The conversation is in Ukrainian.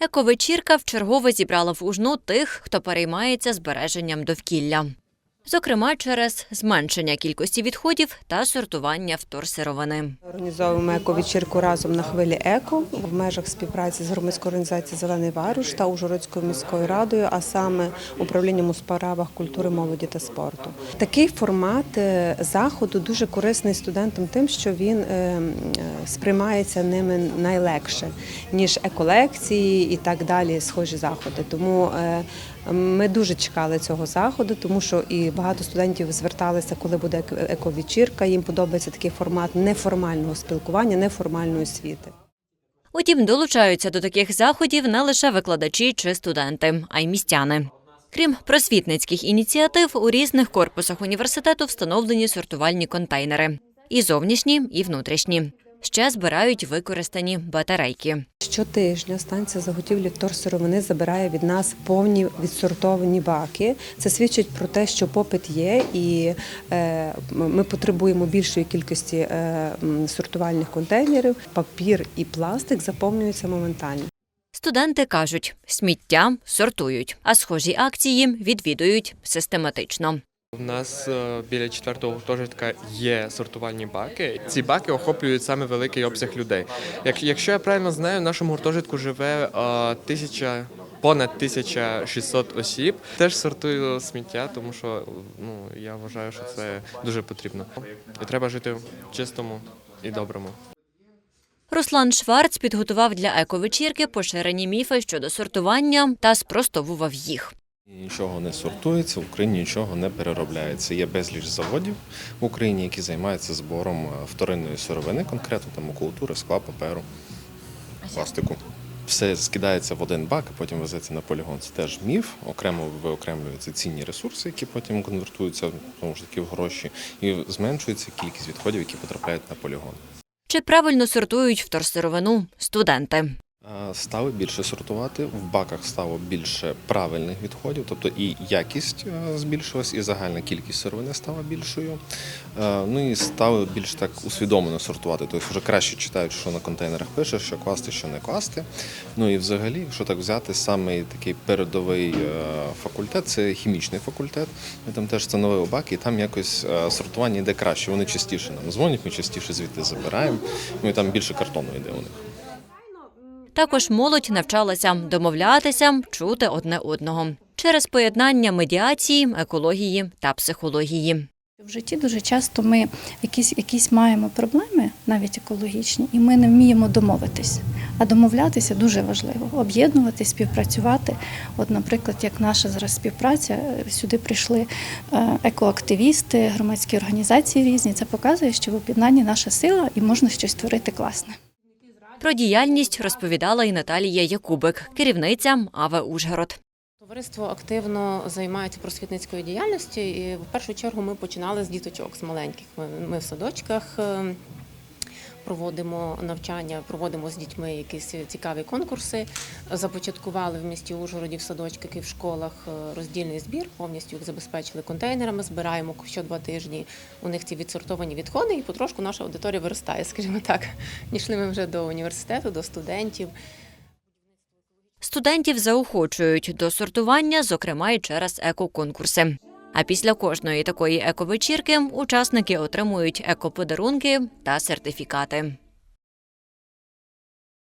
Ековечірка вчергове зібрала в ужну тих, хто переймається збереженням довкілля. Зокрема, через зменшення кількості відходів та сортування вторсировини. Організовуємо ековечірку разом на хвилі еко в межах співпраці з громадською організацією Зелений Варуш та Ужгородською міською радою, а саме управлінням у справах культури, молоді та спорту. Такий формат е, заходу дуже корисний студентам, тим, що він е, е, сприймається ними найлегше ніж еколекції і так далі. Схожі заходи. Тому ми дуже чекали цього заходу, тому що і багато студентів зверталися, коли буде еко- ековечірка. Їм подобається такий формат неформального спілкування, неформальної освіти. Утім, долучаються до таких заходів не лише викладачі чи студенти, а й містяни. Крім просвітницьких ініціатив, у різних корпусах університету встановлені сортувальні контейнери і зовнішні, і внутрішні. Ще збирають використані батарейки. Щотижня станція заготівлі вторсировини забирає від нас повні відсортовані баки. Це свідчить про те, що попит є, і е, ми потребуємо більшої кількості е, сортувальних контейнерів. Папір і пластик заповнюються моментально. Студенти кажуть, сміття сортують, а схожі акції відвідують систематично. У нас е, біля четвертого гуртожитка є сортувальні баки. Ці баки охоплюють саме великий обсяг людей. Якщо я правильно знаю, в нашому гуртожитку живе е, тисяча. Понад 1600 осіб теж сортую сміття, тому що ну я вважаю, що це дуже потрібно. І треба жити в чистому і доброму. Руслан Шварц підготував для ековечірки поширені міфи щодо сортування та спростовував їх. Нічого не сортується, в Україні нічого не переробляється. Є безліч заводів в Україні, які займаються збором е, вторинної сировини, конкретно там макулатури, скла, паперу, пластику. Все скидається в один бак, а потім везеться на полігон. Це теж міф. Окремо виокремлюються цінні ресурси, які потім конвертуються знову ж таки в гроші, і зменшується кількість відходів, які потрапляють на полігон. Чи правильно сортують вторсировину студенти? Е, Стали більше сортувати, в баках стало більше правильних відходів, тобто і якість е, збільшилась, і загальна кількість сировини стала більшою. Е, Ну і стали більш так усвідомлено сортувати. Тобто вже краще читають, що на контейнерах пише, що класти, що не класти. Ну і взагалі, якщо так взяти, саме такий передовий факультет це хімічний факультет. Ми там теж встановили баки, і там якось сортування йде краще. Вони частіше нам дзвонять, ми частіше звідти забираємо. Ну і там більше картону йде у них. Також молодь навчалася домовлятися, чути одне одного через поєднання медіації, екології та психології. В житті дуже часто ми якісь, якісь маємо проблеми, навіть екологічні, і ми не вміємо домовитись. А домовлятися дуже важливо. Об'єднувати, співпрацювати. От, наприклад, як наша зараз співпраця, е, сюди прийшли е, екоактивісти, громадські організації різні. Це показує, що в об'єднанні наша сила і можна щось творити класне. Про діяльність розповідала і Наталія Якубик, керівниця АВЕ Ужгород. Товариство активно займається просвітницькою діяльністю, і в першу чергу ми починали з діточок, з маленьких. Ми, в садочках е, проводимо навчання, проводимо з дітьми якісь цікаві конкурси. Започаткували в місті Ужгороді в садочках і в школах е, роздільний збір, повністю їх забезпечили контейнерами. Збираємо що два тижні у них ці відсортовані відходи, і потрошку наша аудиторія виростає, скажімо так. Дійшли ми вже до університету, до студентів. Студентів заохочують до сортування, зокрема і через екоконкурси. А після кожної такої ековечірки учасники отримують екоподарунки та сертифікати.